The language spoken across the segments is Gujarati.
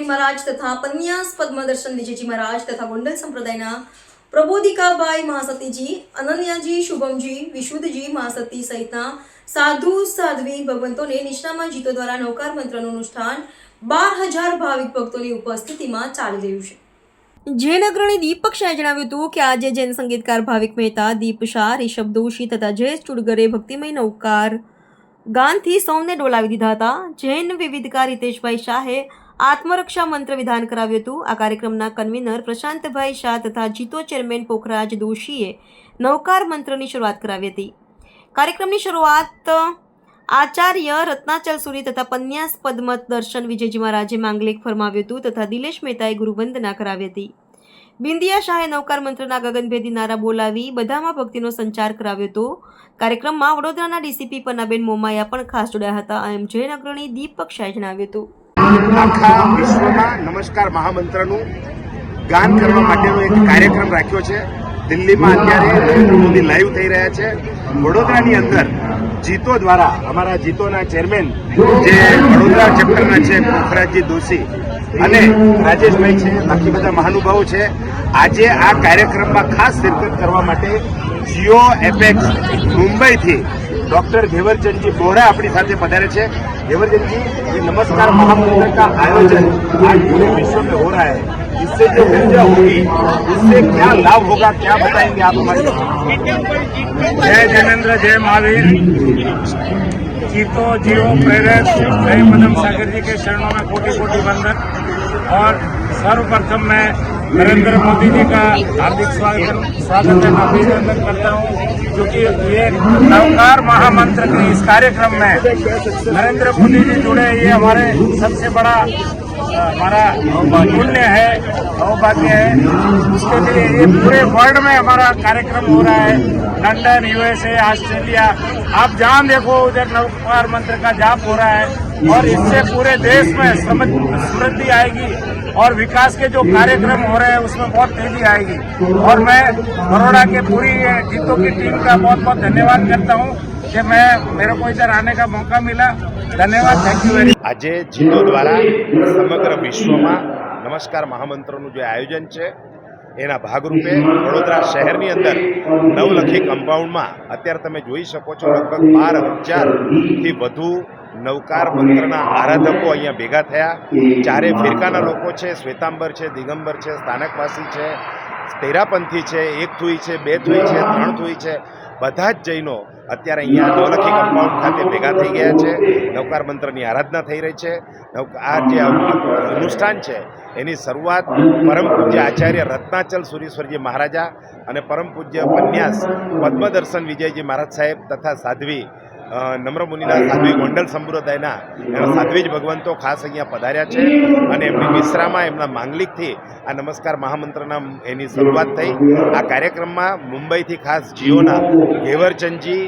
સુરી મહારાજ તથા પન્યાસ પદ્મદર્શન વિજયજી મહારાજ તથા ગોંડલ સંપ્રદાયના પ્રબોધિકાભાઈ મહાસતીજી, અનન્યાજી, શુભમજી, વિશુદ્ધજી મહાસતી સહિતના સાધુ, સાધ્વી ભગવંતોને નિષ્ણામાં જીતો દ્વારા નૌકાર મંત્રનું અનુષ્ઠાન બાર હજાર ભાવિક ભક્તોની ઉપસ્થિતિમાં ચાલી રહ્યું છે. જૈન અગ્રણી દીપક શાહે જણાવ્યું હતું કે આજે જૈન સંગીતકાર ભાવિક મહેતા દીપ શાહ, રિષભ દોશી તથા જયેશ ચુડગરે ભક્તિમય નૌકાર ગાનથી સૌને ડોલાવી દીધા હતા. જૈન વિવિધકાર હિતેશભાઈ શાહે આત્મરક્ષા મંત્ર વિધાન કરાવ્યું હતું. આ કાર્યક્રમના કન્વીનર પ્રશાંતભાઈ શાહ તથા જીતો ચેરમેન પોખરાજ દોશીએ નવકાર મંત્રની શરૂઆત કરાવી હતી. કાર્યક્રમની શરૂઆત આચાર્ય રત્નાચલ સુરી તથા પન્યાસ પદ્મત દર્શન વિજયજી મહારાજે માંગલિક ફરમાવ્યું હતું તથા દિલેશ મહેતાએ ગુરુવંદના કરાવી હતી. બિંદિયા શાહે નવકાર મંત્રના ગગનભેદી નારા બોલાવી બધામાં ભક્તિનો સંચાર કરાવ્યો હતો. કાર્યક્રમમાં વડોદરાના ડીસીપી પન્નાબેન મોમાયા પણ ખાસ જોડાયા હતા. એમ જૈન અગ્રણી દીપક શાહે જણાવ્યું હતું. આખા વિશ્વમાં નમસ્કાર મહામંત્રનું. ગાન કરવા માટેનો એક કાર્યક્રમ રાખ્યો છે. દિલ્હીમાં અત્યારે નરેન્દ્ર મોદી લાઈવ થઈ રહ્યા છે. વડોદરાની અંદર જીતો દ્વારા અમારા જીતોના ચેરમેન જે વડોદરા ચેપ્ટરના છે પોખરાજજી દોશી અને રાજેશભાઈ છે બાકી બધા મહાનુભાવો છે. આજે આ કાર્યક્રમમાં ખાસ શિરકત કરવા માટે જીઓ એપેક્સ મુંબઈથી डॉक्टर घेवरचंद जी बोहरा अपनी साथ पधारे थे घेवरचंद जी ये नमस्कार महामंत्र का आयोजन आज पूरे विश्व में हो रहा है इससे जो ऊर्जा होगी इससे क्या लाभ होगा क्या बताएँगे आप हमारे जय जैनेन्द्र जय महावीर जीतो जियो प्रेरक जय मदम सागर जी के चरणों में कोटि कोटि वंदन और सर्वप्रथम मैं नरेंद्र मोदी जी का हार्दिक स्वागत स्वागत है। अभिनंदन करता हूँ, क्योंकि ये नवकार महामंत्र के इस कार्यक्रम में नरेंद्र मोदी जी जुड़े ये हमारे सबसे बड़ा हमारा पुण्य है। सौभाग्य है। उसके लिए ये पूरे वर्ल्ड में हमारा कार्यक्रम हो रहा है। लंदन यूएसए ऑस्ट्रेलिया आप जहाँ देखो उधर नवकार मंत्र का जाप हो रहा है और इससे पूरे देश में समृ- समृद्धि आएगी और विकास के जो कार्यक्रम हो रहे हैं उसमें बहुत तेजी आएगी और मैं बड़ोड़ा के पूरी ये जीतों की टीम का बहुत बहुत धन्यवाद करता हूँ कि मैं मेरे को इधर आने का मौका मिला धन्यवाद थैंक यू वेरी આજે જીતો દ્વારા સમગ્ર વિશ્વમાં નમસ્કાર મહામંત્રનું જે આયોજન છે એના ભાગરૂપે વડોદરા શહેરની અંદર નવલખી કમ્પાઉન્ડમાં અત્યારે તમે જોઈ શકો છો લગભગ બાર હજારથી વધુ નવકાર મંત્રના આરાધકો અહીંયા ભેગા થયા. ચારે ફિરકાના લોકો છે, શ્વેતાંબર છે, દિગંબર છે, સ્થાનકવાસી છે તેરાપંથી છે, એક થુઈ છે, બે થુઈ છે, ત્રણ થુઈ છે, બધા જ જૈનો અત્યારે અહીંયા નવલખી કમ્પાઉન્ડ ખાતે ભેગા થઈ ગયા છે. નવકાર મંત્રની આરાધના થઈ રહી છે. આ જે અનુષ્ઠાન છે, એની શરૂઆત પરમ પૂજ્ય આચાર્ય રત્નાચલ સુરેશ્વરજી મહારાજા અને પરમ પૂજ્ય પન્યાસ પદ્મદર્શન વિજયજી મહારાજ સાહેબ તથા સાધ્વી અ, નમ્ર મુનિના સાધ્વી ગોંડલ સંપ્રદાયના એના જ ભગવંતો ખાસ અહીંયા પધાર્યા છે અને એમની મિશ્રામાં એમના માંગલિકથી આ નમસ્કાર મહામંત્રના એની શરૂઆત થઈ. આ કાર્યક્રમમાં મુંબઈથી ખાસ જીઓના ઘેવરચંદજી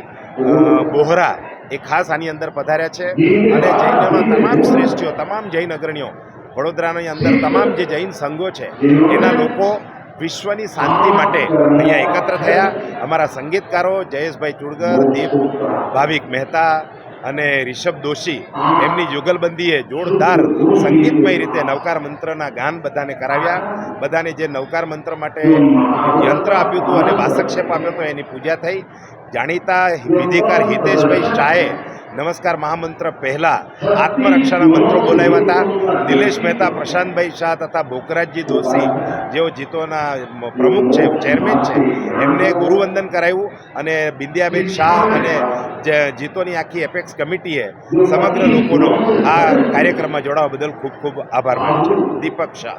બોહરા એ ખાસ આની અંદર પધાર્યા છે. અને જૈનોના તમામ શ્રેષ્ઠીઓ તમામ જૈન અગ્રણીઓ વડોદરાની અંદર તમામ જે જૈન સંઘો છે એના લોકો વિશ્વની શાંતિ માટે અહીંયા એકત્ર થયા અમારા સંગીતકારો જયેશભાઈ ચુડગર, દીપ ભાવિક મહેતા અને રિષભ દોશી. એમની યુગલબંધીએ જોરદાર સંગીતમય રીતે નવકાર મંત્રના ગાન બધાને કરાવ્યા. બધાને જે નવકાર મંત્ર માટે યંત્ર આપ્યું હતું અને વાસક્ષેપ આપ્યો હતો એની પૂજા થઈ. જાણીતા વિધિકાર હિતેશભાઈ શાહે નમસ્કાર મહામંત્ર પહેલા આત્મરક્ષાના મંત્રો બોલાવ્યા હતા. દિલેશ મહેતા, પ્રશાંતભાઈ શાહ તથા ભોકરાજજી દોશી, જેઓ જીતોના પ્રમુખ છે ચેરમેન છે, એમને ગુરુવંદન કરાવ્યું અને બિંદિયાબેન શાહ અને જે જીતોની આખી એપેક્સ કમિટીએ સમગ્ર લોકોનો આ કાર્યક્રમમાં જોડાવા બદલ ખૂબ ખૂબ આભાર માનું છું. દીપક શાહ.